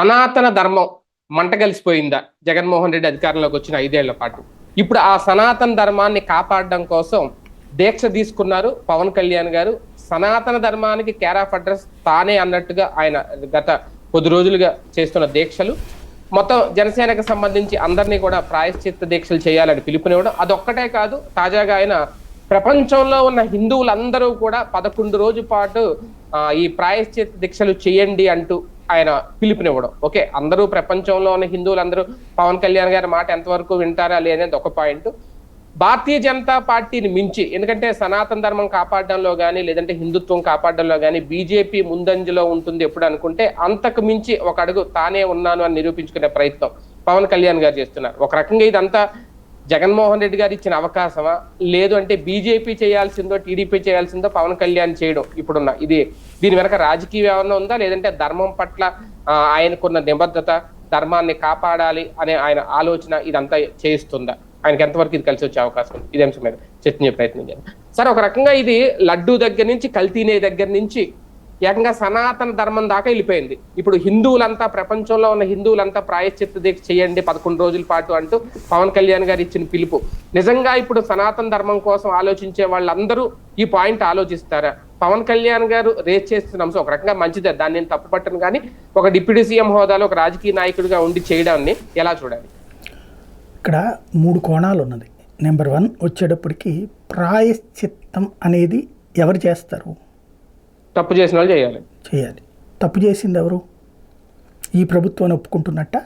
సనాతన ధర్మం మంట కలిసిపోయిందా? జగన్మోహన్ రెడ్డి అధికారంలోకి వచ్చిన ఐదేళ్ళ పాటు. ఇప్పుడు ఆ సనాతన ధర్మాన్ని కాపాడడం కోసం దీక్ష తీసుకున్నారు పవన్ కళ్యాణ్ గారు. సనాతన ధర్మానికి కేర్ ఆఫ్ అడ్రస్ తానే అన్నట్టుగా ఆయన గత కొద్ది రోజులుగా చేస్తున్న దీక్షలు. మొత్తం జనసేనకు సంబంధించి అందరినీ కూడా ప్రాయశ్చిత్త దీక్షలు చేయాలని పిలుపునివ్వడం అదొక్కటే కాదు తాజాగా ఆయన ప్రపంచంలో ఉన్న హిందువులందరూ కూడా పదకొండు రోజు పాటు ఈ ప్రాయశ్చిత్త దీక్షలు చేయండి అంటూ ఆయన పిలుపునివ్వడం. ఓకే అందరూ ప్రపంచంలో ఉన్న హిందువులందరూ పవన్ కళ్యాణ్ గారి మాట ఎంతవరకు వింటారా లేనేది ఒక పాయింట్. భారతీయ జనతా పార్టీని మించి ఎందుకంటే సనాతన ధర్మం కాపాడడంలో కానీ లేదంటే హిందుత్వం కాపాడడంలో కానీ బీజేపీ ముందంజలో ఉంటుంది ఎప్పుడు అనుకుంటే అంతకు మించి ఒక అడుగు తానే ఉన్నాను అని నిరూపించుకునే ప్రయత్నం పవన్ కళ్యాణ్ గారు చేస్తున్నారు. ఒక రకంగా ఇదంతా జగన్మోహన్ రెడ్డి గారు ఇచ్చిన అవకాశమా? లేదు అంటే బీజేపీ చేయాల్సిందో టీడీపీ చేయాల్సిందో పవన్ కళ్యాణ్ చేయడం ఇప్పుడున్న ఇది దీని వెనక రాజకీయ ఏమన్నా ఉందా? లేదంటే ధర్మం పట్ల ఆయనకున్న నిబద్ధత ధర్మాన్ని కాపాడాలి అనే ఆయన ఆలోచన ఇదంతా చేయిస్తుందా? ఆయనకి ఎంతవరకు ఇది కలిసి వచ్చే అవకాశం ఉంది? ఇదే అంశం మీద చర్చించే ప్రయత్నం చేయాలి సరే ఒక రకంగా ఇది లడ్డూ దగ్గర నుంచి కల్తీనే దగ్గర నుంచి ఏకంగా సనాతన ధర్మం దాకా వెళ్ళిపోయింది. ఇప్పుడు హిందువులంతా ప్రపంచంలో ఉన్న హిందువులంతా ప్రాయశ్చిత్త దీక్ష చేయండి పదకొండు రోజుల పాటు అంటూ పవన్ కళ్యాణ్ గారు ఇచ్చిన పిలుపు. నిజంగా ఇప్పుడు సనాతన ధర్మం కోసం ఆలోచించే వాళ్ళందరూ ఈ పాయింట్ ఆలోచిస్తారా? పవన్ కళ్యాణ్ గారు రేస్ చేస్తున్న అంశం ఒక రకంగా మంచిదే. దాన్ని నేను తప్పుపట్టను కానీ ఒక డిప్యూటీ సీఎం హోదాలో ఒక రాజకీయ నాయకుడిగా ఉండి చేయడాన్ని ఎలా చూడాలి? ఇక్కడ మూడు కోణాలు ఉన్నది. నెంబర్ వన్ వచ్చేటప్పటికి ప్రాయశ్చిత్తం అనేది ఎవరు చేస్తారు? తప్పు చేసిన వాళ్ళు చేయాలి. చేయాలి. తప్పు చేసింది ఎవరు? ఈ ప్రభుత్వాన్ని ఒప్పుకుంటున్నట్ట?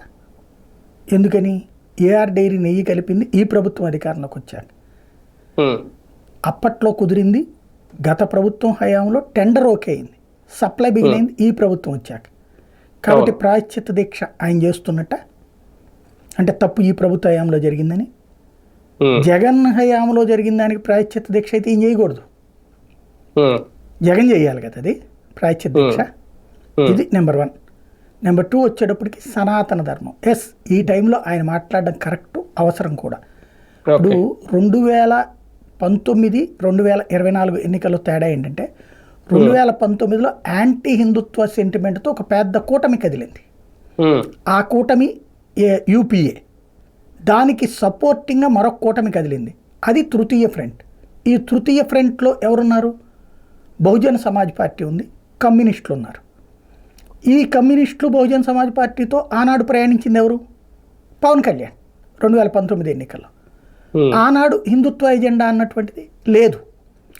ఎందుకని? ఏఆర్ డైరీ నెయ్యి కలిపింది ఈ ప్రభుత్వం అధికారంలోకి వచ్చాక. అప్పట్లో కుదిరింది గత ప్రభుత్వం హయాంలో టెండర్ ఓకే అయింది. సప్లై బిగిన్ అయింది ఈ ప్రభుత్వం వచ్చాక. కాబట్టి. ప్రాయశ్చిత్త దీక్ష ఆయన చేస్తున్నట్ట? అంటే తప్పు ఈ ప్రభుత్వ హయాంలో జరిగిందని. జగన్ హయాంలో జరిగిన దానికి ప్రాయశ్చిత్త దీక్ష అయితే ఏం చేయకూడదు. జగన్ చేయాలి కదా అది ప్రాయశ్చిత్త దీక్ష. ఇది నెంబర్ వన్. నెంబర్ టూ వచ్చేటప్పటికి సనాతన ధర్మం. ఎస్ ఈ టైంలో ఆయన మాట్లాడడం కరెక్ట్ అవసరం కూడా. ఇప్పుడు రెండు వేల పంతొమ్మిది రెండు వేల ఇరవై నాలుగు ఎన్నికల్లో తేడా ఏంటంటే రెండు వేల పంతొమ్మిదిలో యాంటీ హిందుత్వ సెంటిమెంట్తో ఒక పెద్ద కూటమి కదిలింది. ఆ కూటమి ఏ- యూపీఏ. దానికి సపోర్టింగ్గా మరొక కూటమి కదిలింది. అది తృతీయ ఫ్రంట్. ఈ తృతీయ ఫ్రంట్లో ఎవరున్నారు? బహుజన సమాజ్ పార్టీ ఉంది కమ్యూనిస్టులు ఉన్నారు ఈ కమ్యూనిస్టులు బహుజన సమాజ్ పార్టీతో ఆనాడు ప్రయాణించింది ఎవరు? పవన్ కళ్యాణ్ రెండు వేల పంతొమ్మిది ఎన్నికల్లో. ఆనాడు హిందుత్వ ఎజెండా అన్నటువంటిది లేదు.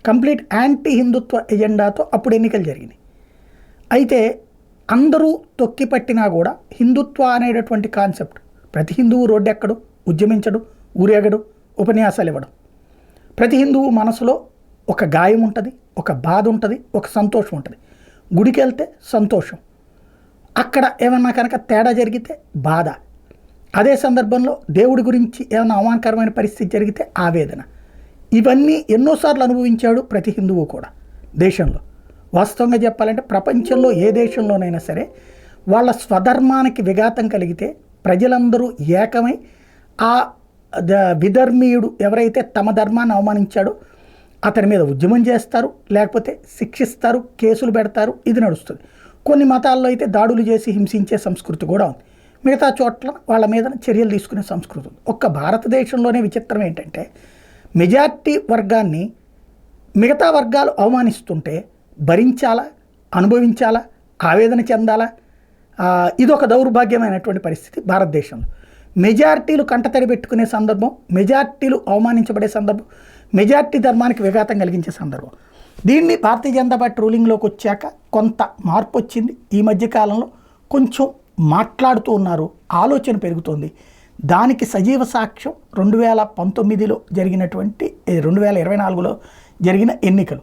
కంప్లీట్ యాంటీ హిందుత్వ ఎజెండాతో అప్పుడు ఎన్నికలు జరిగినాయి. అయితే అందరూ తొక్కి పట్టినా కూడా హిందుత్వ అనేటటువంటి కాన్సెప్ట్ ప్రతి హిందువు రోడ్డెక్కడు ఉద్యమించడు ఊరేగడు ఉపన్యాసాలు ఇవ్వడం. ప్రతి హిందువు మనసులో ఒక గాయం ఉంటుంది ఒక బాధ ఉంటుంది ఒక సంతోషం ఉంటుంది. గుడికి వెళ్తే సంతోషం. అక్కడ ఏమన్నా కనుక తేడా జరిగితే బాధ. అదే సందర్భంలో దేవుడి గురించి ఏమైనా అవమానకరమైన పరిస్థితి జరిగితే ఆవేదన. ఇవన్నీ ఎన్నోసార్లు అనుభవించాడు ప్రతి హిందువు కూడా దేశంలో. వాస్తవంగా చెప్పాలంటే ప్రపంచంలో ఏ దేశంలోనైనా సరే వాళ్ళ స్వధర్మానికి విఘాతం కలిగితే ప్రజలందరూ ఏకమై ఆ ద- విధర్మీయుడు ఎవరైతే తమ ధర్మాన్ని అవమానించాడో అతని మీద ఉద్యమం చేస్తారు లేకపోతే శిక్షిస్తారు కేసులు పెడతారు ఇది నడుస్తుంది. కొన్ని మతాల్లో అయితే దాడులు చేసి హింసించే సంస్కృతి కూడా ఉంది. మిగతా చోట్ల వాళ్ళ మీద చర్యలు తీసుకునే సంస్కృతి ఉంది. ఒక్క భారతదేశంలోనే విచిత్రం ఏంటంటే మెజార్టీ వర్గాన్ని మిగతా వర్గాలు అవమానిస్తుంటే భరించాలా అనుభవించాలా ఆవేదన చెందాలా? ఇదొక దౌర్భాగ్యమైనటువంటి పరిస్థితి భారతదేశంలో. మెజార్టీలు కంటతడి పెట్టుకునే సందర్భం మెజార్టీలు అవమానించబడే సందర్భం మెజార్టీ ధర్మానికి విఘాతం కలిగించే సందర్భం. దీన్ని భారతీయ జనతా పార్టీ రూలింగ్లోకి వచ్చాక కొంత మార్పు వచ్చింది. ఈ మధ్యకాలంలో కొంచెం మాట్లాడుతూ ఉన్నారు. ఆలోచన పెరుగుతోంది. దానికి సజీవ సాక్ష్యం రెండు వేల పంతొమ్మిదిలో జరిగినటువంటి రెండు వేల ఇరవై నాలుగులో జరిగిన ఎన్నికలు.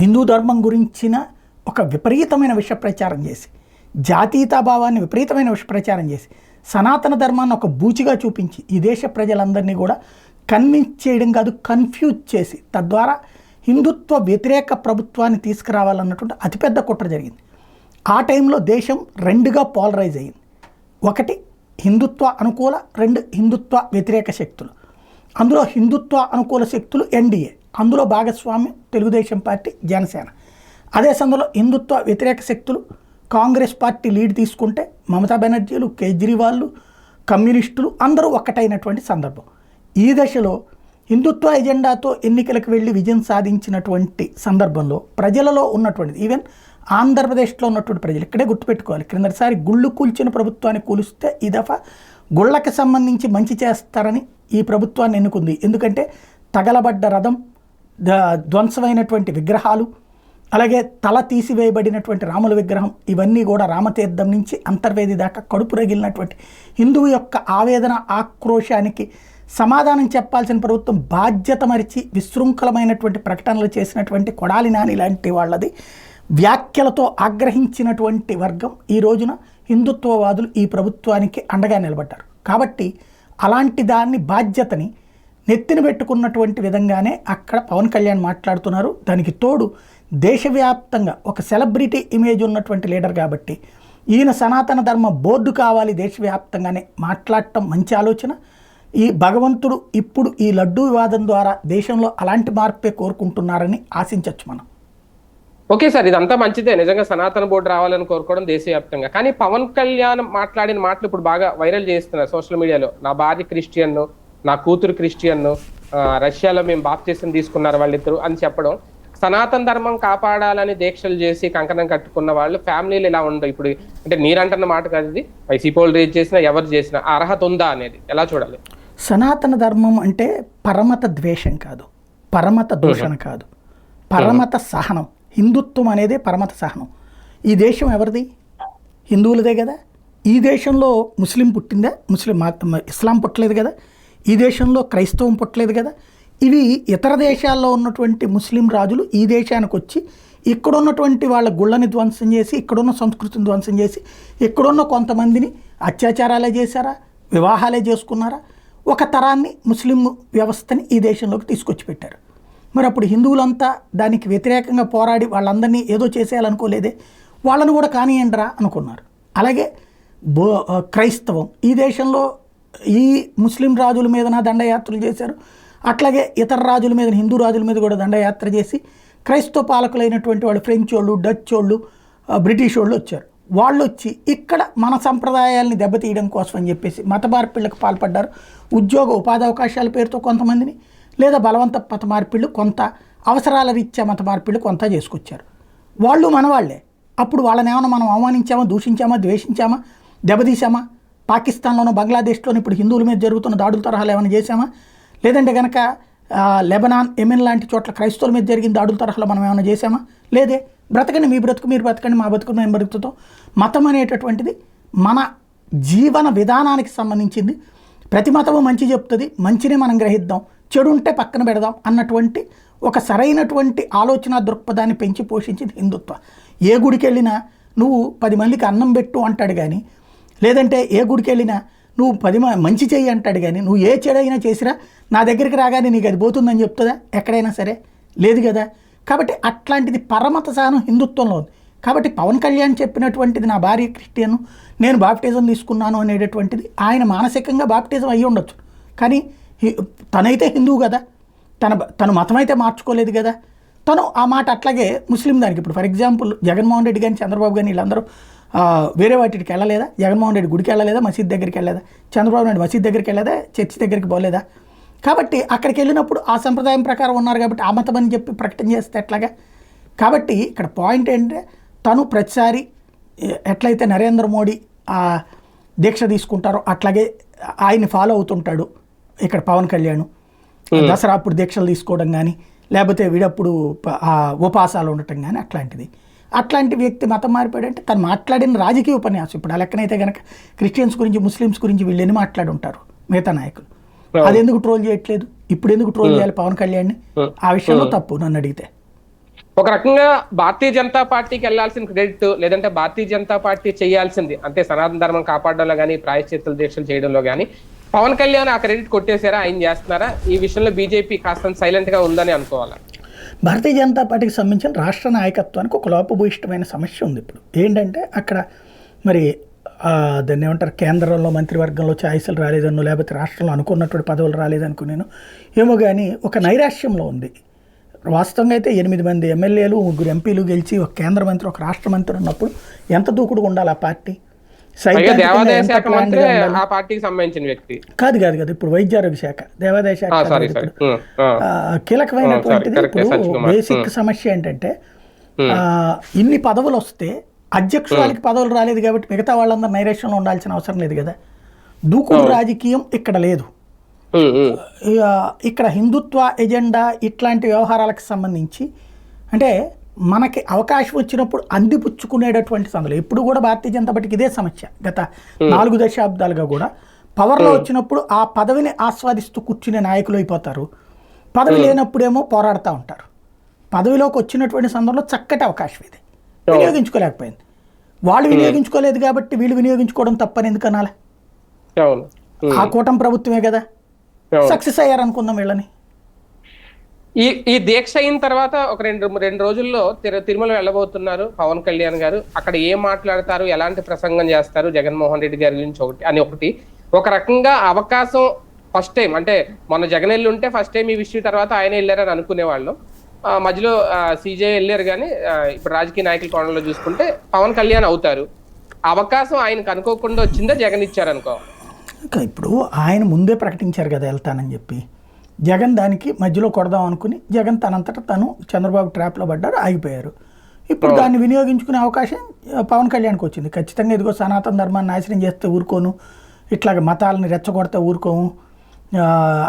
హిందూ ధర్మం గురించిన ఒక విపరీతమైన విష ప్రచారం చేసి జాతీయతాభావాన్ని విపరీతమైన విష ప్రచారం చేసి సనాతన ధర్మాన్ని ఒక బూచిగా చూపించి ఈ దేశ ప్రజలందరినీ కూడా కన్విన్స్ చేయడం కాదు కన్ఫ్యూజ్ చేసి తద్వారా హిందుత్వ వ్యతిరేక ప్రభుత్వాన్ని తీసుకురావాలన్నటువంటి అతిపెద్ద కుట్ర జరిగింది. ఆ టైంలో దేశం రెండుగా పోలరైజ్ అయ్యింది ఒకటి హిందుత్వ అనుకూల రెండు హిందుత్వ వ్యతిరేక శక్తులు. అందులో హిందుత్వ అనుకూల శక్తులు ఎన్డీఏ అందులో భాగస్వామ్యం తెలుగుదేశం పార్టీ జనసేన. అదే సమయంలో హిందుత్వ వ్యతిరేక శక్తులు కాంగ్రెస్ పార్టీ లీడ్ తీసుకుంటే మమతా బెనర్జీలు కేజ్రీవాళ్ళు కమ్యూనిస్టులు అందరూ ఒక్కటైనటువంటి సందర్భం. ఈ దశలో హిందుత్వ ఎజెండాతో ఎన్నికలకు వెళ్ళి విజయం సాధించినటువంటి సందర్భంలో ప్రజలలో ఉన్నటువంటిది ఈవెన్ ఆంధ్రప్రదేశ్లో ఉన్నటువంటి ప్రజలు ఇక్కడే గుర్తుపెట్టుకోవాలి. క్రిందటిసారి గుళ్ళు కూల్చిన ప్రభుత్వాన్ని కూలిస్తే ఈ దఫా గుళ్ళకి సంబంధించి మంచి చేస్తారని ఈ ప్రభుత్వాన్ని ఎన్నుకుంది. ఎందుకంటే తగలబడ్డ రథం ధ్వంసమైనటువంటి విగ్రహాలు అలాగే తల తీసివేయబడినటువంటి రాముల విగ్రహం ఇవన్నీ కూడా రామతీర్థం నుంచి అంతర్వేది దాకా కడుపు రగిలినటువంటి హిందువు యొక్క ఆవేదన ఆక్రోశానికి సమాధానం చెప్పాల్సిన ప్రభుత్వం బాధ్యత మరిచి విశృంఖలమైనటువంటి ప్రకటనలు చేసినటువంటి కొడాలి నాని లాంటి వాళ్ళది. వ్యాఖ్యలతో ఆగ్రహించినటువంటి వర్గం ఈ రోజున హిందుత్వవాదులు ఈ ప్రభుత్వానికి అండగా నిలబడ్డారు. కాబట్టి అలాంటి దాన్ని బాధ్యతని నెత్తిన పెట్టుకున్నటువంటి విధంగానే అక్కడ పవన్ కళ్యాణ్ మాట్లాడుతున్నారు. దానికి తోడు దేశవ్యాప్తంగా ఒక సెలబ్రిటీ ఇమేజ్ ఉన్నటువంటి లీడర్ కాబట్టి ఈయన సనాతన ధర్మ బోర్డు కావాలి దేశవ్యాప్తంగానే మాట్లాడటం మంచి ఆలోచన. ఈ భగవంతుడు ఇప్పుడు ఈ లడ్డూ వివాదం ద్వారా దేశంలో అలాంటి మార్పే కోరుకుంటున్నారని ఆశించవచ్చు మనం. ఓకే సార్ ఇదంతా మంచిదే. నిజంగా సనాతన బోర్డు రావాలని కోరుకోవడం దేశవ్యాప్తంగా. కానీ పవన్ కళ్యాణ్ మాట్లాడిన మాటలు ఇప్పుడు బాగా వైరల్ చేస్తున్నారు సోషల్ మీడియాలో. నా భార్య క్రిస్టియన్ నా కూతురు క్రిస్టియన్ రష్యాలో మేము బాప్తీసం తీసుకున్నారు వాళ్ళిద్దరు అని చెప్పడం. సనాతన ధర్మం కాపాడాలని దీక్షలు చేసి కంకణం కట్టుకున్న వాళ్ళు ఫ్యామిలీలు ఇలా ఉండవు ఇప్పుడు అంటే మీరంటున్న మాట కాదు ఇది. వైసీపీ వాళ్ళు రేజ్ చేసినా ఎవరు చేసినా అర్హత ఉందా అనేది? ఎలా చూడాలి? సనాతన ధర్మం అంటే పరమత ద్వేషం కాదు. పరమత దూషణ కాదు. పరమత సహనం. హిందుత్వం అనేదే పరమత సహనం. ఈ దేశం ఎవరిది? హిందువులదే కదా. ఈ దేశంలో ముస్లిం పుట్టిందా? ముస్లిం ఇస్లాం పుట్టలేదు కదా. ఈ దేశంలో క్రైస్తవం పుట్టలేదు కదా. ఇవి ఇతర దేశాల్లో ఉన్నటువంటి ముస్లిం రాజులు ఈ దేశానికి వచ్చి ఇక్కడ ఉన్నటువంటి వాళ్ళ గుళ్ళని ధ్వంసం చేసి ఇక్కడున్న సంస్కృతిని ధ్వంసం చేసి ఇక్కడున్న కొంతమందిని అత్యాచారాలే చేశారా? వివాహాలే చేసుకున్నారా? ఒక తరాన్ని ముస్లిం వ్యవస్థని ఈ దేశంలోకి తీసుకొచ్చి పెట్టారు మరి అప్పుడు హిందువులంతా దానికి వ్యతిరేకంగా పోరాడి వాళ్ళందరినీ ఏదో చేసేయాలనుకోలేదే వాళ్ళని కూడా కానియండిరా అనుకున్నారు. అలాగే బో క్రైస్తవం ఈ దేశంలో ఈ ముస్లిం రాజుల మీదన దండయాత్రలు చేశారు. అట్లాగే ఇతర రాజుల మీద హిందూ రాజుల మీద కూడా దండయాత్ర చేసి క్రైస్తవ పాలకులైనటువంటి వాళ్ళు ఫ్రెంచ్ వాళ్ళు డచ్ వాళ్ళు బ్రిటిష్ వాళ్ళు వచ్చారు. వాళ్ళు వచ్చి ఇక్కడ మన సంప్రదాయాల్ని దెబ్బతీయడం కోసం అని చెప్పేసి మత మార్పిళ్ళకు పాల్పడ్డారు. ఉద్యోగ ఉపాధి అవకాశాల పేరుతో కొంతమందిని లేదా బలవంత మత మార్పిళ్ళు కొంత అవసరాల రీత్యా మత మార్పిళ్ళు కొంత చేసుకొచ్చారు. వాళ్ళు మనవాళ్ళే. అప్పుడు వాళ్ళని ఏమైనా మనం అవమానించామా దూషించామా ద్వేషించామా దెబ్బతీసామా పాకిస్తాన్లోనో బంగ్లాదేశ్లోనూ ఇప్పుడు హిందువుల మీద జరుగుతున్న దాడుల తరహాలు ఏమైనా చేశామా? లేదంటే కనుక లెబనాన్ ఎమెన్ లాంటి చోట్ల క్రైస్తవుల మీద జరిగిన దాడుల తరహాలో మనం ఏమైనా చేసామా లేదే. బ్రతకండి మీ బ్రతుకు మీరు బ్రతకండి మా బ్రతుకు మేము బ్రతుకుతాం. మతం అనేటటువంటిది మన జీవన విధానానికి సంబంధించింది. ప్రతి మతము మంచి చెప్తుంది మంచినే మనం గ్రహిద్దాం. చెడు ఉంటే పక్కన పెడదాం అన్నటువంటి ఒక సరైనటువంటి ఆలోచన దృక్పథాన్ని పెంచి పోషించింది హిందుత్వ. ఏ గుడికి వెళ్ళినా నువ్వు పది మందికి అన్నం పెట్టు అంటాడు కానీ లేదంటే ఏ గుడికి వెళ్ళినా నువ్వు పది మంచి చెయ్యి అంటాడు కానీ నువ్వు ఏ చెడైనా చేసినా నా దగ్గరికి రాగానే నీకు అది పోతుందని చెప్తుందా? ఎక్కడైనా సరే. లేదు కదా? కాబట్టి అట్లాంటిది పరమత సహనం హిందుత్వంలో ఉంది. కాబట్టి పవన్ కళ్యాణ్ చెప్పినటువంటిది నా భార్య క్రిస్టియన్ నేను బాప్టిజం తీసుకున్నాను అనేటటువంటిది ఆయన మానసికంగా బాప్టిజం అయ్యి ఉండొచ్చు. కానీ తనైతే హిందువు కదా? తన తన మతం అయితే మార్చుకోలేదు కదా? తను ఆ మాట అట్లాగే ముస్లిం దానికి ఇప్పుడు ఫర్ ఎగ్జాంపుల్ జగన్మోహన్ రెడ్డి కానీ చంద్రబాబు కానీ వీళ్ళందరూ వేరే వాటికి వెళ్ళలేదా? జగన్మోహన్ రెడ్డి గుడికి వెళ్ళలేదా? మసీద్ దగ్గరికి వెళ్ళలేదా? చంద్రబాబు నాయుడు మసీద్ దగ్గరికి వెళ్ళలేదా? చర్చి దగ్గరికి పోలేదా? కాబట్టి అక్కడికి వెళ్ళినప్పుడు ఆ సంప్రదాయం ప్రకారం ఉన్నారు కాబట్టి ఆ మతం అని చెప్పి ప్రకటన చేస్తే ఎట్లాగా? కాబట్టి ఇక్కడ పాయింట్ ఏంటంటే తను ప్రతిసారి ఎట్లయితే నరేంద్ర మోడీ ఆ దీక్ష తీసుకుంటారో అట్లాగే ఆయన్ని ఫాలో అవుతుంటాడు ఇక్కడ పవన్ కళ్యాణ్. దసరా అప్పుడు దీక్షలు తీసుకోవడం కానీ లేకపోతే వీడప్పుడు ఉపవాసాలు ఉండటం కానీ అట్లాంటిది. అట్లాంటి వ్యక్తి మతం మారిపోయాడంటే తను మాట్లాడిన రాజకీయ ఉపన్యాసం. ఇప్పుడు ఆ లెక్కనైతే కనుక క్రిస్టియన్స్ గురించి ముస్లిమ్స్ గురించి వీళ్ళని మాట్లాడి ఉంటారు మిగతా నాయకులు. అది ఎందుకు ట్రోల్ చేయట్లేదు? ఇప్పుడు ఎందుకు ట్రోల్ చేయాలి పవన్ కళ్యాణ్ని? ఆ. విషయంలో తప్పు నన్ను అడిగితే. ఒక రకంగా భారతీయ జనతా పార్టీకి వెళ్ళాల్సిన క్రెడిట్ లేదంటే భారతీయ జనతా పార్టీ చేయాల్సింది అంటే సనాతన ధర్మం కాపాడడంలో కానీ ప్రాయశ్చిత్తలు దీక్షలు చేయడంలో కానీ పవన్ కళ్యాణ్ ఆ క్రెడిట్ కొట్టేశారా? ఆయన చేస్తున్నారా? ఈ విషయంలో బీజేపీ కాస్త సైలెంట్గా ఉందని అనుకోవాలా? భారతీయ జనతా పార్టీకి సంబంధించిన రాష్ట్ర నాయకత్వానికి ఒక లోపభూయిష్టమైన సమస్య ఉంది ఇప్పుడు. ఏంటంటే అక్కడ మరి దాన్ని ఏమంటారు కేంద్రంలో మంత్రివర్గంలో ఛాయిస్లు రాలేదనో లేకపోతే రాష్ట్రంలో అనుకున్నటువంటి పదవులు రాలేదనుకునేను ఏమో కానీ ఒక నైరాశ్యంలో ఉంది. వాస్తవంగా అయితే ఎనిమిది మంది ఎమ్మెల్యేలు ముగ్గురు ఎంపీలు గెలిచి ఒక కేంద్ర మంత్రి ఒక రాష్ట్ర మంత్రి ఉన్నప్పుడు ఎంత దూకుడుగా ఉండాలి ఆ పార్టీ? దేవాదాయ శాఖ మంత్రి? ఆ పార్టీకి సంబంధించిన వ్యక్తి. కాదు కాదు కాదు. ఇప్పుడు వైద్య ఆరోగ్య శాఖ దేవాదాయ శాఖ కీలకమైనటువంటిది ఇప్పుడు. బేసిక్ సమస్య ఏంటంటే ఇన్ని పదవులు వస్తే అధ్యక్షురాలికి పదవులు రాలేదు కాబట్టి మిగతా వాళ్ళందరూ నైరేషన్లో ఉండాల్సిన అవసరం లేదు కదా. దూకుడు రాజకీయం ఇక్కడ లేదు. ఇక ఇక్కడ హిందుత్వ ఎజెండా ఇట్లాంటి వ్యవహారాలకు సంబంధించి అంటే మనకి అవకాశం వచ్చినప్పుడు అందిపుచ్చుకునేటటువంటి సందులు. ఎప్పుడు కూడా భారతీయ జనతా పార్టీకి ఇదే సమస్య. గత నాలుగు దశాబ్దాలుగా కూడా పవర్లో వచ్చినప్పుడు ఆ పదవిని ఆస్వాదిస్తూ కూర్చునే నాయకులు అయిపోతారు. పదవి లేనప్పుడేమో పోరాడుతూ ఉంటారు. పదవిలోకి వచ్చినటువంటి సందర్భంలో చక్కటి అవకాశం ఇది. వినియోగించుకోలేకపోయింది. వాళ్ళు వినియోగించుకోలేదు కాబట్టి వీళ్ళు వినియోగించుకోవడం తప్పని ఎందుకు అనాలి? అవును. ఉమ్, ఆ కూటమి ప్రభుత్వమే కదా. సక్సెస్ అయ్యారు అనుకుందాం వీళ్ళని. ఈ ఈ దీక్ష అయిన తర్వాత ఒక రెండు రెండు రోజుల్లో తిరు తిరుమల వెళ్ళబోతున్నారు పవన్ కళ్యాణ్ గారు. అక్కడ ఏం మాట్లాడతారు? ఎలాంటి ప్రసంగం చేస్తారు? జగన్మోహన్ రెడ్డి గారి గురించి ఒకటి అని ఒకటి. ఒక రకంగా అవకాశం ఫస్ట్ టైం. అంటే మన జగన్ వెళ్ళి ఉంటే ఫస్ట్ టైం ఈ విషయం తర్వాత ఆయన వెళ్ళారని అనుకునేవాళ్ళం. మధ్యలో సీజే వెళ్ళారు కానీ ఇప్పుడు రాజకీయ నాయకుల కోణంలో చూసుకుంటే పవన్ కళ్యాణ్ అవుతారు. అవకాశం ఆయనకు అనుకోకుండా వచ్చిందా జగన్ ఇచ్చారనుకో. ఇప్పుడు ఆయన ముందే ప్రకటించారు కదా వెళ్తానని చెప్పి. జగన్ దానికి మధ్యలో కొడదాం అనుకుని జగన్ తనంతట తను చంద్రబాబు ట్రాప్లో పడ్డారు ఆగిపోయారు. ఇప్పుడు దాన్ని వినియోగించుకునే అవకాశం పవన్ కళ్యాణ్కి వచ్చింది. ఖచ్చితంగా ఇదిగో సనాతన ధర్మాన్ని నాశనం చేస్తే ఊరుకోను ఇట్లాగ మతాలని రెచ్చగొడితే ఊరుకోము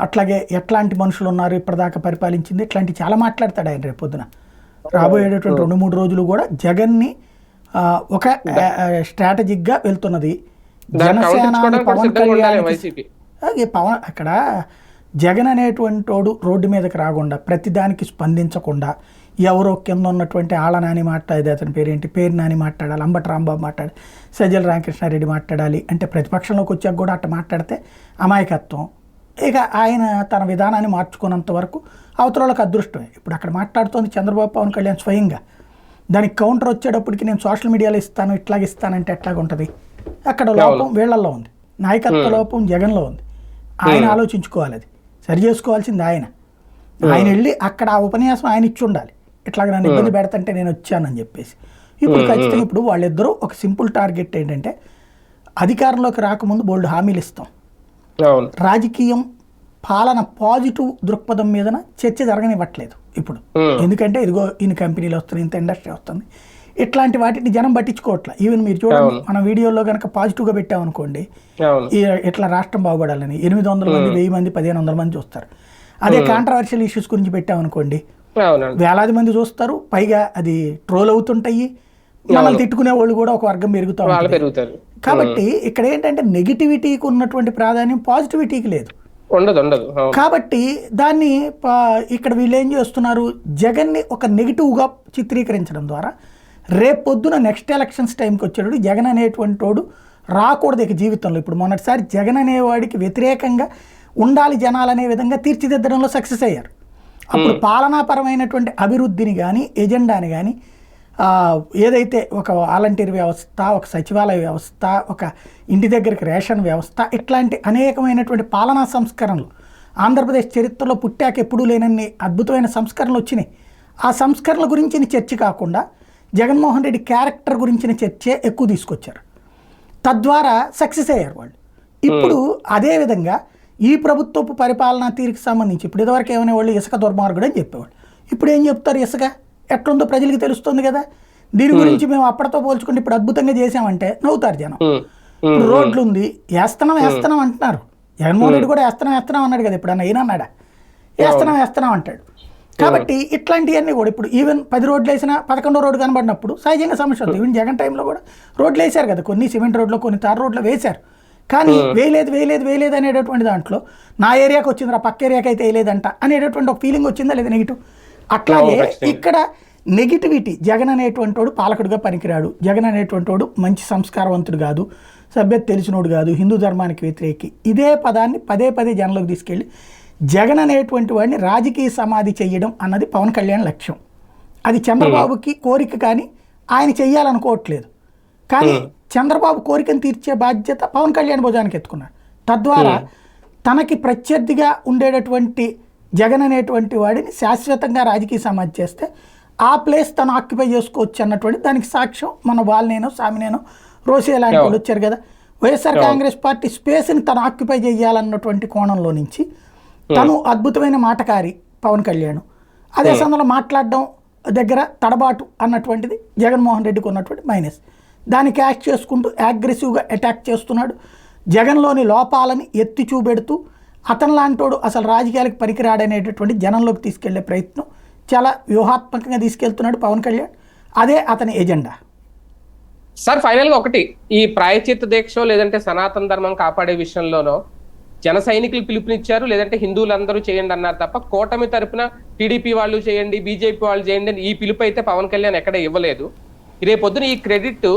అట్లాగే ఎట్లాంటి మనుషులు ఉన్నారు ఇప్పటిదాకా పరిపాలించింది ఇట్లాంటి చాలా మాట్లాడతాడు ఆయన రేపు పొద్దున. రాబోయేటటువంటి రెండు మూడు రోజులు కూడా జగన్ని ఒక స్ట్రాటజిక్గా వెళ్తున్నది. జనసేన పవన్ కళ్యాణ్ పవన్ అక్కడ జగన్ అనేటువంటి వాడు రోడ్డు మీదకి రాకుండా ప్రతిదానికి స్పందించకుండా ఎవరో కింద ఉన్నటువంటి ఆళ్ళ నాని మాట్లాడేది అతని పేరేంటి? పేరు నాని మాట్లాడాలి అంబటి రాంబాబు మాట్లాడాలి సజ్జల రామకృష్ణారెడ్డి మాట్లాడాలి అంటే ప్రతిపక్షంలోకి వచ్చాక కూడా అట్ట మాట్లాడితే అమాయకత్వం. ఇక ఆయన తన విధానాన్ని మార్చుకున్నంత వరకు అవతల వాళ్ళకి అదృష్టమే. ఇప్పుడు అక్కడ మాట్లాడుతోంది చంద్రబాబు పవన్ కళ్యాణ్ స్వయంగా. దానికి కౌంటర్ వచ్చేటప్పటికి నేను సోషల్ మీడియాలో ఇస్తాను ఇట్లాగ ఇస్తానంటే ఎట్లాగ ఉంటుంది అక్కడ లోపం వీళ్ళల్లో ఉంది. నాయకత్వ లోపం జగన్లో ఉంది. ఆయన ఆలోచించుకోవాలి అది. సరి చేసుకోవాల్సింది ఆయన. ఆయన వెళ్ళి అక్కడ ఆ ఉపన్యాసం ఆయన ఇచ్చి ఉండాలి ఇట్లాగ నన్ను ఇబ్బంది పెడతంటే నేను వచ్చానని చెప్పేసి. ఇప్పుడు ఖచ్చితంగా ఇప్పుడు వాళ్ళిద్దరూ ఒక సింపుల్ టార్గెట్ ఏంటంటే అధికారంలోకి రాకముందు బోల్డ్ హామీలు ఇస్తాం. రాజకీయం పాలన పాజిటివ్ దృక్పథం మీదన చర్చ జరగనివ్వట్లేదు ఇప్పుడు. ఎందుకంటే ఇదిగో ఇన్ని కంపెనీలు వస్తున్నాయి ఇంత ఇండస్ట్రీ వస్తుంది ఇట్లాంటి వాటిని జనం పట్టించుకోవట్లే. ఈవెన్ మీరు చూడండి మన వీడియోలో కనుక పాజిటివ్గా పెట్టామనుకోండి ఇట్లా రాష్ట్రం బాగుపడాలని ఎనిమిది వందల మంది వెయ్యి మంది పదిహేను వందల మంది చూస్తారు. అదే కాంట్రవర్షియల్ ఇష్యూస్ గురించి పెట్టామనుకోండి వేలాది మంది చూస్తారు పైగా అది ట్రోల్ అవుతుంటాయి. మనల్ని తిట్టుకునే వాళ్ళు కూడా ఒక వర్గం పెరుగుతూ వాళ్ళు ఉంటుంది. పెరుగుతారు. కాబట్టి ఇక్కడ ఏంటంటే నెగిటివిటీకి ఉన్నటువంటి ప్రాధాన్యం పాజిటివిటీకి లేదు. ఉండదు ఉండదు. కాబట్టి దాన్ని ఇక్కడ వీళ్ళు ఏం చేస్తున్నారు? జగన్ని ఒక నెగిటివ్గా చిత్రీకరించడం ద్వారా రేపు పొద్దున నెక్స్ట్ ఎలక్షన్స్ టైంకి వచ్చేటప్పుడు జగన్ అనేటువంటి వాడు రాకూడదు ఇక జీవితంలో. ఇప్పుడు మొన్నటిసారి జగన్ అనేవాడికి వ్యతిరేకంగా ఉండాలి జనాలు అనే విధంగా తీర్చిదిద్దడంలో సక్సెస్ అయ్యారు. అప్పుడు పాలనాపరమైనటువంటి అభివృద్ధిని కానీ ఎజెండాని కానీ ఏదైతే ఒక వాలంటీర్ వ్యవస్థ ఒక సచివాలయ వ్యవస్థ ఒక ఇంటి దగ్గరికి రేషన్ వ్యవస్థ ఇట్లాంటి అనేకమైనటువంటి పాలనా సంస్కరణలు ఆంధ్రప్రదేశ్ చరిత్రలో పుట్టాక ఎప్పుడూ లేనన్ని అద్భుతమైన సంస్కరణలు వచ్చినాయి. ఆ సంస్కరణల గురించిన చర్చ కాకుండా జగన్మోహన్ రెడ్డి క్యారెక్టర్ గురించిన చర్చే ఎక్కువ తీసుకొచ్చారు. తద్వారా సక్సెస్ అయ్యారు వాళ్ళు. ఇప్పుడు అదే విధంగా ఈ ప్రభుత్వపు పరిపాలనా తీరుకి సంబంధించి ఇప్పుడు ఇదివరకు ఏమనే వాళ్ళు ఇసుక దుర్మార్గుడు అని చెప్పేవాళ్ళు. ఇప్పుడు ఏం చెప్తారు ఇసుక? ఎట్లుందో ప్రజలకు తెలుస్తుంది కదా. దీని గురించి మేము అప్పటితో పోల్చుకుంటే ఇప్పుడు అద్భుతంగా చేసామంటే నవ్వుతారు జనం. రోడ్లు ఉంది వేస్తున్నాం వేస్తున్నాం అంటున్నారు. జగన్మోహన్ రెడ్డి కూడా వేస్తున్నాం వేస్తున్నాం అన్నాడు కదా ఇప్పుడు అన్న ఈయన అన్నాడా వేస్తున్నాం వేస్తున్నాం అంటాడు. కాబట్టి ఇట్లాంటివన్నీ కూడా ఇప్పుడు ఈవెన్ పది రోడ్లు వేసినా పదకొండో రోడ్డు కనబడినప్పుడు సహజంగా సమస్య అవుతుంది ఈవెన్ జగన్ టైంలో కూడా రోడ్లు వేశారు కదా కొన్ని సిమెంట్ రోడ్లు కొన్ని తార్ రోడ్లు వేశారు. కానీ వేయలేదు వేయలేదు వేయలేదు అనేటటువంటి దాంట్లో నా ఏరియాకి వచ్చింది ఆ పక్క ఏరియాకి అయితే వేయలేదంట అనేటటువంటి ఒక ఫీలింగ్ వచ్చిందా లేదా నెగిటివ్ అట్లాగే. ఇక్కడ నెగిటివిటీ జగన్ అనేటువంటి వాడు పాలకుడిగా పనికిరాడు. జగన్ అనేటువంటి వాడు మంచి సంస్కారవంతుడు కాదు సభ్యత తెలిసినోడు కాదు హిందూ ధర్మానికి వ్యతిరేకి. ఇదే పదాన్ని పదే పదే జనంలోకి తీసుకెళ్ళి జగన్ అనేటువంటి వాడిని రాజకీయ సమాధి చేయడం అన్నది పవన్ కళ్యాణ్ లక్ష్యం. అది చంద్రబాబుకి కోరిక కానీ ఆయన చెయ్యాలనుకోవట్లేదు. కానీ చంద్రబాబు కోరికను తీర్చే బాధ్యత పవన్ కళ్యాణ్ భుజానికి ఎత్తుకున్నాడు. తద్వారా తనకి ప్రత్యర్థిగా ఉండేటటువంటి జగన్ అనేటువంటి వాడిని శాశ్వతంగా రాజకీయ సమాధి చేస్తే ఆ ప్లేస్ తను ఆక్యుపై చేసుకోవచ్చు అన్నటువంటి దానికి సాక్ష్యం మన వాల్నేనో సామినేనో రోసే లాంటి వాళ్ళు వచ్చారు కదా. వైఎస్ఆర్ కాంగ్రెస్ పార్టీ స్పేస్ని తను ఆక్యుపై చేయాలన్నటువంటి కోణంలో నుంచి తను అద్భుతమైన మాటకారి పవన్ కళ్యాణ్. అదే సమయంలో మాట్లాడడం దగ్గర తడబాటు అన్నటువంటిది జగన్మోహన్ రెడ్డికి ఉన్నటువంటి మైనస్ దాన్ని క్యాష్ చేసుకుంటూ అగ్రెసివ్గా అటాక్ చేస్తున్నాడు. జగన్లోని లోపాలని ఎత్తి చూపెడుతూ అతను లాంటోడు అసలు రాజకీయాలకు పనికిరాడనేటటువంటి జనంలోకి తీసుకెళ్ళే ప్రయత్నం చాలా వ్యూహాత్మకంగా తీసుకెళ్తున్నాడు పవన్ కళ్యాణ్. అదే అతని ఎజెండా సార్ ఫైనల్గా ఒకటి. ఈ ప్రాయచిత్త దీక్ష లేదంటే సనాతన ధర్మం కాపాడే విషయంలోనో జన సైనికులు పిలుపునిచ్చారు లేదంటే హిందువులందరూ చేయండి అన్నారు తప్ప కూటమి తరపున టీడీపీ వాళ్ళు చేయండి బీజేపీ వాళ్ళు చేయండి అని ఈ పిలుపు అయితే పవన్ కళ్యాణ్ ఎక్కడ ఇవ్వలేదు. రేపొద్దున ఈ క్రెడిట్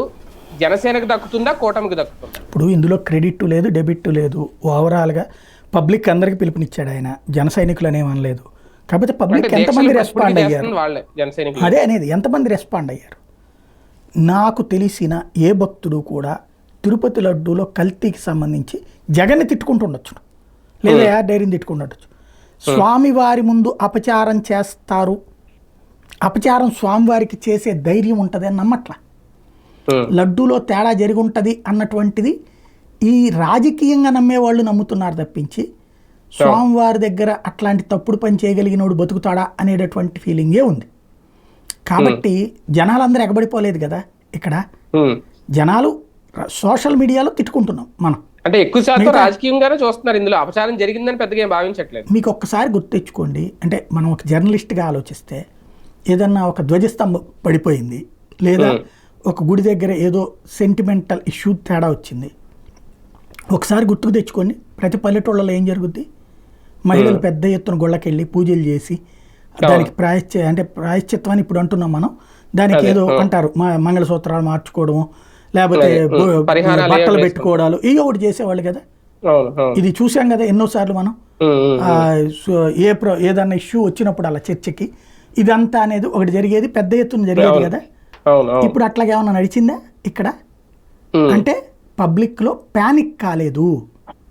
జనసేనకు దక్కుతుందా కూటమికి దక్కుతుందా? ఇప్పుడు ఇందులో క్రెడిట్ లేదు డెబిట్ లేదు. ఓవరాల్గా పబ్లిక్ అందరికీ పిలుపునిచ్చాడు ఆయన. జన సైనికులు అనేమనలేదు కాకపోతే పబ్లిక్ ఎంతమంది రెస్పాండ్ అయ్యారు? అదే అనేది ఎంతమంది రెస్పాండ్ అయ్యారు? నాకు తెలిసిన ఏ భక్తుడు కూడా తిరుపతి లడ్డూలో కల్తీకి సంబంధించి జగన్ని తిట్టుకుంటుండొచ్చు లేదా డైరీని తిట్టుకుంటుండొచ్చు. స్వామివారి ముందు అపచారం చేస్తారు. అపచారం స్వామివారికి చేసే ధైర్యం ఉంటుంది అని నమ్మట్లా. ఉమ్, లడ్డూలో తేడా జరిగి ఉంటుంది అన్నటువంటిది ఈ రాజకీయంగా నమ్మేవాళ్ళు నమ్ముతున్నారు తప్పించి స్వామివారి దగ్గర అట్లాంటి తప్పుడు పని చేయగలిగినోడు బతుకుతాడా అనేటటువంటి ఫీలింగే ఉంది. కాబట్టి జనాలందరూ ఎగబడిపోలేదు కదా ఇక్కడ. జనాలు సోషల్ మీడియాలో తిట్టుకుంటున్నాం మనం. అంటే ఎక్కువ శాతం రాజకీయంగానే చూస్తున్నారు. ఇందులో అపచారం జరిగిందని పెద్దగా ఏం భావించట్లేదు. మీకు ఒక్కసారి గుర్తు తెచ్చుకోండి అంటే మనం ఒక జర్నలిస్ట్గా ఆలోచిస్తే ఏదన్నా ఒక ధ్వజస్తంభం పడిపోయింది లేదా ఒక గుడి దగ్గర ఏదో సెంటిమెంటల్ ఇష్యూ తేడా వచ్చింది. ఒకసారి గుర్తుకు తెచ్చుకోండి. ప్రతి పల్లెటూళ్ళలో ఏం జరుగుద్ది? మహిళలు పెద్ద ఎత్తున గుళ్ళకెళ్ళి పూజలు చేసి దానికి ప్రాయశ్చ అంటే ప్రాయశ్చిత్వం అని ఇప్పుడు అంటున్నాం మనం. దానికి ఏదో అంటారు. మా మంగళసూత్రాలు మార్చుకోవడం లేకపోతే బట్టలు పెట్టుకోవడాలు ఇవి ఒకటి చేసేవాళ్ళు కదా? ఇది చూసాం కదా ఎన్నోసార్లు మనం? ఏ ప్ర ఏదన్నా ఇష్యూ వచ్చినప్పుడు అలా చర్చకి. ఇదంతా అనేది ఒకటి జరిగేది పెద్ద ఎత్తున జరిగేది కదా? ఇప్పుడు అట్లాగే ఏమన్నా నడిచిందా ఇక్కడ? అంటే పబ్లిక్లో పానిక్ కాలేదు.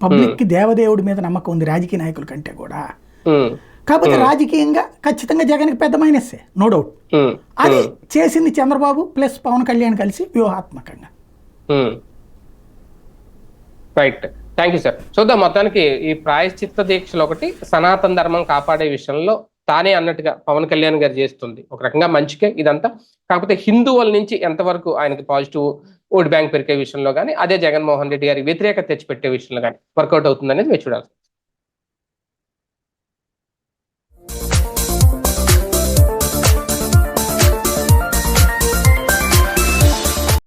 పబ్లిక్కి దేవదేవుడి మీద నమ్మకం ఉంది రాజకీయ నాయకుల కంటే కూడా. కాకపోతే రాజకీయంగా ఖచ్చితంగా జగన్కి పెద్ద మైనస్సే నో డౌట్. అది చేసింది చంద్రబాబు ప్లస్ పవన్ కళ్యాణ్ కలిసి వ్యూహాత్మకంగా. రైట్ థ్యాంక్ యూ సార్ చూద్దాం మొత్తానికి ఈ ప్రాయశ్చిత్త దీక్షలు ఒకటి సనాతన ధర్మం కాపాడే విషయంలో తానే అన్నట్టుగా పవన్ కళ్యాణ్ గారు చేస్తుంది. ఒక రకంగా మంచికే ఇదంతా. కాకపోతే హిందువుల నుంచి ఎంతవరకు ఆయనకి పాజిటివ్ ఓట్ బ్యాంక్ పెరిగే విషయంలో కానీ అదే జగన్మోహన్ రెడ్డి గారి వ్యతిరేకత తెచ్చిపెట్టే విషయంలో కానీ వర్కౌట్ అవుతుందనేది మీరు చూడాలి.